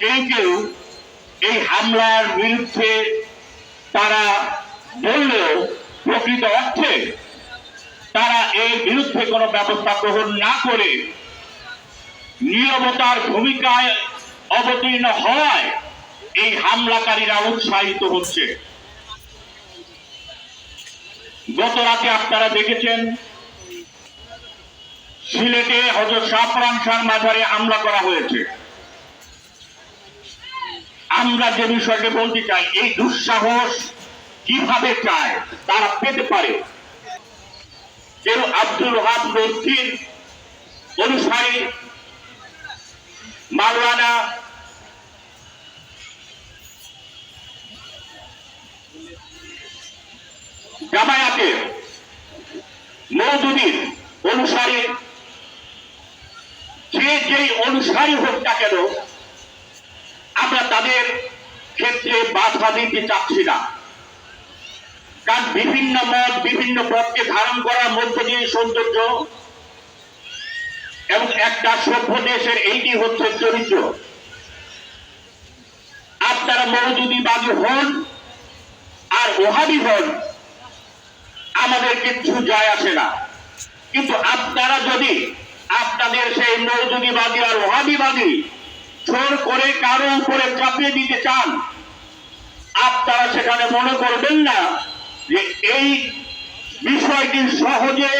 কেউ কেউ এই হামলার বিরুদ্ধে তারা বললেও প্রকৃত অর্থে তারা এর বিরুদ্ধে কোনো ব্যবস্থা গ্রহণ না করে নীরবতার ভূমিকায় অবতীর্ণ হওয়ায় এই হামলাকারীরা উৎসাহিত হচ্ছে। গত রাতে আপনারা দেখেছেন, সিলেটে হজরত শাহরান শাহ মাঝারে হামলা করা হয়েছে। আমরা যে বিষয়টি বলতে চাই এই দুঃসাহস কীভাবে চায়? তারা পেতে পারে। কেউ আব্দুল হাব রদ্দিন অনুসারী, মাওলানা জামায়াতের মৌদুদির অনুসারী। যে যেই অনুসারী হোক না কেন আমরা তাদের দিতে চাচ্ছি না কারণ বিভিন্ন মত, বিভিন্ন পথকে ধারণ করার মধ্য দিয়ে সৌন্দর্য? এবং একটা সভ্য দেশের এইটি হচ্ছে চরিত্র। আপনারা মৌদুদিবাদী হন আর ওহাবি হন, আমাদের কিচ্ছু যায় আসে না। কিন্তু আপনারা যদি আপনাদের সেই মৌদুদিবাদী আর ওহাবিবাদী জোর করে কারও উপরে চাপিয়ে দিতে চান আপনারা সেখানে মনে করবেন না যে এই বিষয়টি সহজে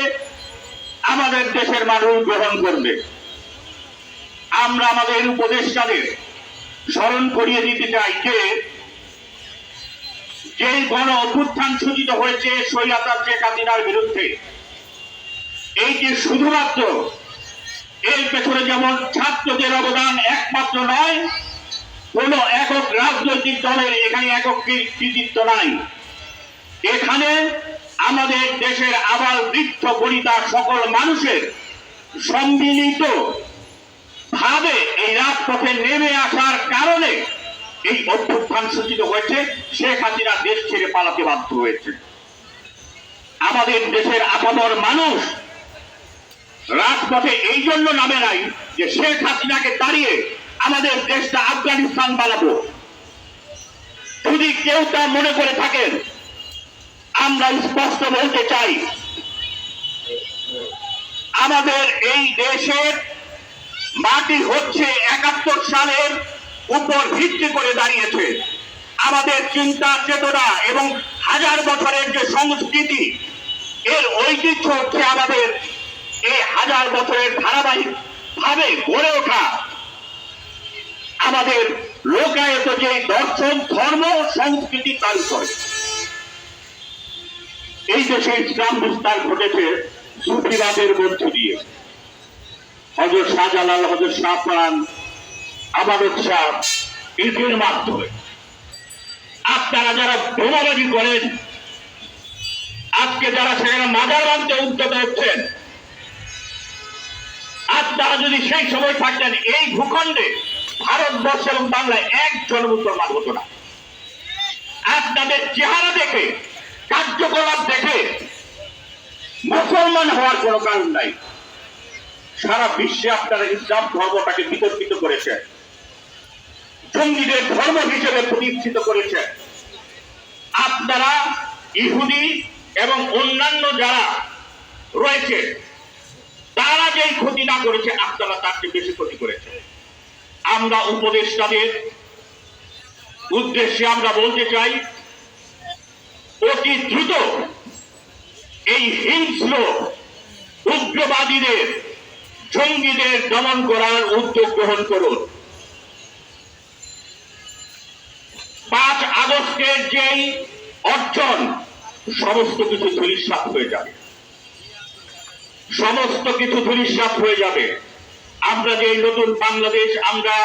আমাদের দেশের মানুষ গ্রহণ করবে। আমরা আমাদের উপদেষ্টাদের স্মরণ করিয়ে দিতে চাই যে, যেই গণ অভ্যুত্থান সূচিত হয়েছে সৈয়াদার শেখ হাসিনার বিরুদ্ধে এইটি শুধুমাত্র এর পেছনে যেমন ছাত্রদের অবদান একমাত্র নয় রাজনৈতিক দলের এখানে একক কৃতিত্ব নাই। এখানে আমাদের দেশের আবার বৃদ্ধ বনিতা সকল মানুষের সম্মিলিত ভাবে এই রাজপথে নেমে আসার কারণে এই অভ্যুত্থান সূচিত হয়েছে। শেখ হাসিনা দেশ ছেড়ে পালাতে বাধ্য হয়েছে। আমাদের দেশের আপামর মানুষ রাজপথে এই জন্য নামে নাই যে শেখ হাসিনাকে দাঁড়িয়ে আমাদের দেশটা আফগানিস্তান বানাবো যদি কেউ তা মনে করে থাকেন আমরা স্পষ্ট বলতে চাই, আমাদের এই দেশের মাটি হচ্ছে একাত্তর সালের উপর ভিত্তি করে দাঁড়িয়েছে। আমাদের চিন্তা, চেতনা এবং হাজার বছরের যে সংস্কৃতি, এর ঐতিহ্য হচ্ছে আমাদের এই হাজার বছরের ধারাবাহিক ভাবে গড়ে ওঠা। আমাদের লোকায়ত যে দর্শন, ধর্ম সংস্কৃতি তার করে। এই দেশে ইসলাম বিস্তার ঘটেছে সুফিবাদের মধ্য দিয়ে। হজর শাহজালাল হজর শাহপান আমাদের শাহ এদের মাধ্যমে। আপনারা যারা বোমাবাজি করেন, আজকে যারা সেখানে মাজার বাঁধতে উদ্যোগ হচ্ছেন, আপনারা যদি সেই সময় থাকতেন এই ভূখণ্ডে ভারতবর্ষ এবং বাংলায় একজন মুসলমান হতো না। আপনাদের চেহারা দেখে, কার্যকলাপ দেখে মুসলমান হওয়ার কোনো কারণ নাই। সারা বিশ্বে আপনারা ইসলাম ধর্মটাকে বিতর্কিত করেছে। জঙ্গিদের ধর্ম হিসেবে প্রতিষ্ঠিত করেছে। আপনারা ইহুদি এবং অন্যান্য যারা রয়েছে, তারা যেই ক্ষতি না করেছে, আপনারা তার চেয়ে বেশি ক্ষতি করেছে। আমরা উপদেষ্টাদের উদ্দেশ্যে আমরা বলতে চাই, অতি দ্রুত এই হিংস্র উগ্রবাদীদের, জঙ্গিদের দমন করার উদ্যোগ গ্রহণ করুন। পাঁচ আগস্টের যেই অর্জন, সমস্ত কিছু ধূলিসাৎ হয়ে যাবে। সমস্ত কিছু ধূলিসাৎ হয়ে যাবে। আমরা যে নতুন বাংলাদেশ, আমরা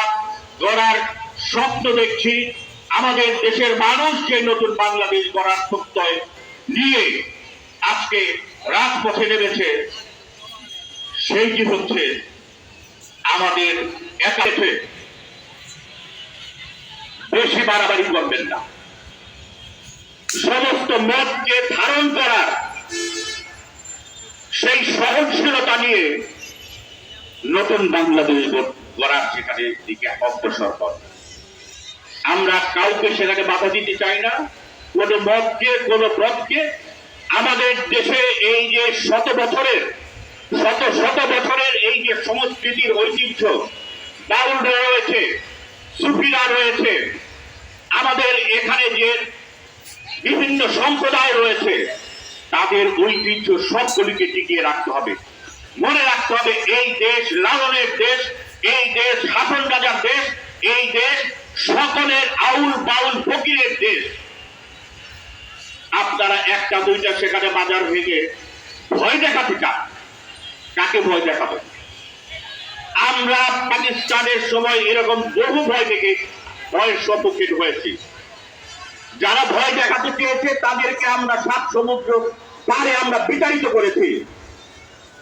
গড়ার স্বপ্ন দেখছি, আমাদের দেশের মানুষ যে নতুন বাংলাদেশ গড়ার প্রত্যয় নিয়ে আজকে রাজপথে নেমেছে, সেইটি হচ্ছে আমাদের একাছে বেশি বাড়াবাড়ি করবেন না। সমস্ত মতকে ধারণ করার সেই সহনশীলতা নিয়ে নতুন বাংলাদেশ গড়- গড়ার সেখানে দিকে অগ্রসর কর। আমরা কাউকে সেখানে বাধা দিতে চাই না, কোনো মতকে, কোনো পথকে। আমাদের দেশে এই যে শত বছরের, শত শত বছরের এই যে সংস্কৃতির ঐতিহ্য বাউলরা রয়েছে, সুফিরা রয়েছে। আমাদের এখানে যে বিভিন্ন সম্প্রদায় রয়েছে, তাদের ঐতিহ্য সবগুলিকে টিকিয়ে রাখতে হবে। মনে রাখতে হবে, এই দেশ লালনের দেশ, এই দেশ হাসন রাজার দেশ, এই দেশ সকলের আউল বাউল ফকিরের দেশ। আপনারা একটা দুইটা সেখানে বাজার ভেঙে ভয় দেখাতে চান। কাকে ভয় দেখাবেন? আমরা পাকিস্তানের সময় এরকম বহু ভয় দেখে ভয় সম্মুখীন হয়েছি। যারা ভয় দেখাতে চেয়েছে, তাদেরকে আমরা সাত সমুদ্র পারে আমরা বিতাড়িত করেছি।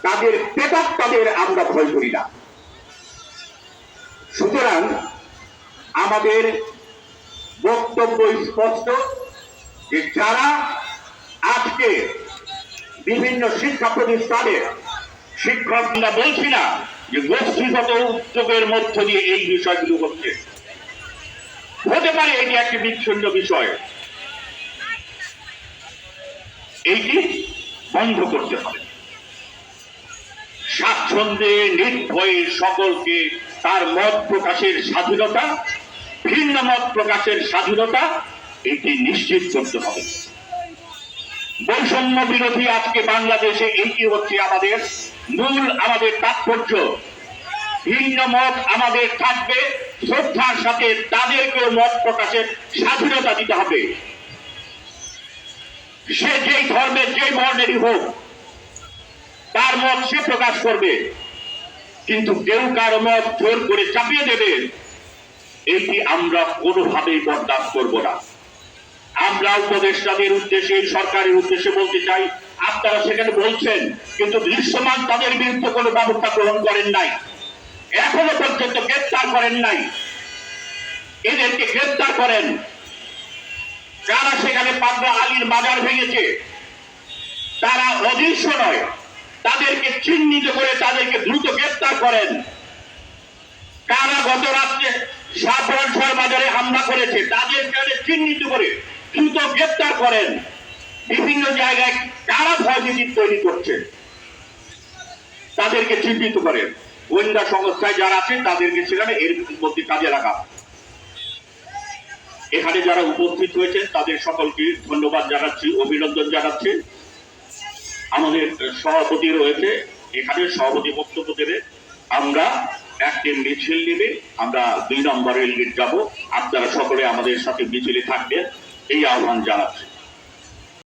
তাদের পেটক তাদের আমরা ভয় করি না। সুতরাং আমাদের বক্তব্য স্পষ্ট যে যারা আজকে বিভিন্ন শিক্ষা প্রতিষ্ঠানে শিক্ষক আমরা বলছি না যে গোষ্ঠীগত উদ্যোগের মধ্য দিয়ে এই বিষয়গুলো হচ্ছে। হতে পারে এটি একটি বিচ্ছিন্ন বিষয়। এইটি বন্ধ করতে হবে। স্বাচ্ছন্দ্যে নির্ভয়ে সকলকে তার মত প্রকাশের স্বাধীনতা, ভিন্ন মত প্রকাশের স্বাধীনতা, এটি নিশ্চিত করতে হবে। বৈষম্য বিরোধী আজকে বাংলাদেশে এইটি হচ্ছে আমাদের মূল, আমাদের তাৎপর্য। ভিন্ন মত আমাদের থাকবে, শ্রদ্ধার সাথে তাদেরকেও মত প্রকাশের স্বাধীনতা দিতে হবে। সে যেই ধর্মের, যেই বর্ণেরই হোক তার মত সে প্রকাশ করবে? কিন্তু কেউ কারও মত জোর করে চাপিয়ে দেবে, এটি আমরা কোনোভাবেই বরদাস্ত করব না। আমরা উপদেষ্টাদের উদ্দেশ্যে, সরকারের উদ্দেশ্যে বলতে চাই, আপনারা সেখানে বলছেন, কিন্তু দৃশ্যমান তাদের বিরুদ্ধে কোনো ব্যবস্থা গ্রহণ করেন নাই। এখনও পর্যন্ত গ্রেপ্তার করেন নাই। এদেরকে গ্রেপ্তার করেন। যারা সেখানে পাগলা আলীর বাজার ভেঙেছে, তারা অদৃশ্য নয়। তাদেরকে চিহ্নিত করে তাদেরকে দ্রুত গ্রেপ্তার করেন। কারা গত রাত্রে সাফরানসর বাজারে হামলা করেছে তাদেরকে চিহ্নিত করে দ্রুত গ্রেপ্তার করেন। বিভিন্ন জায়গায় কারা ভয়ভীতি তৈরি করছে, তাদেরকে চিহ্নিত করেন। গোয়েন্দা সংস্থায় যারা আছে, তাদেরকে সেখানে এর মধ্যে কাজে লাগা। এখানে যারা উপস্থিত হয়েছেন, তাদের সকলকে ধন্যবাদ জানাচ্ছি, অভিনন্দন জানাচ্ছি। আমাদের সভাপতি রয়েছে। এখানে সভাপতি বক্তব্য দেবে। আমরা একটি মিছিল নেবে। আমরা দুই নম্বর রেলগেট যাব। আপনারা সকলে আমাদের সাথে মিছিলে থাকবেন। এই আহ্বান জানাচ্ছি।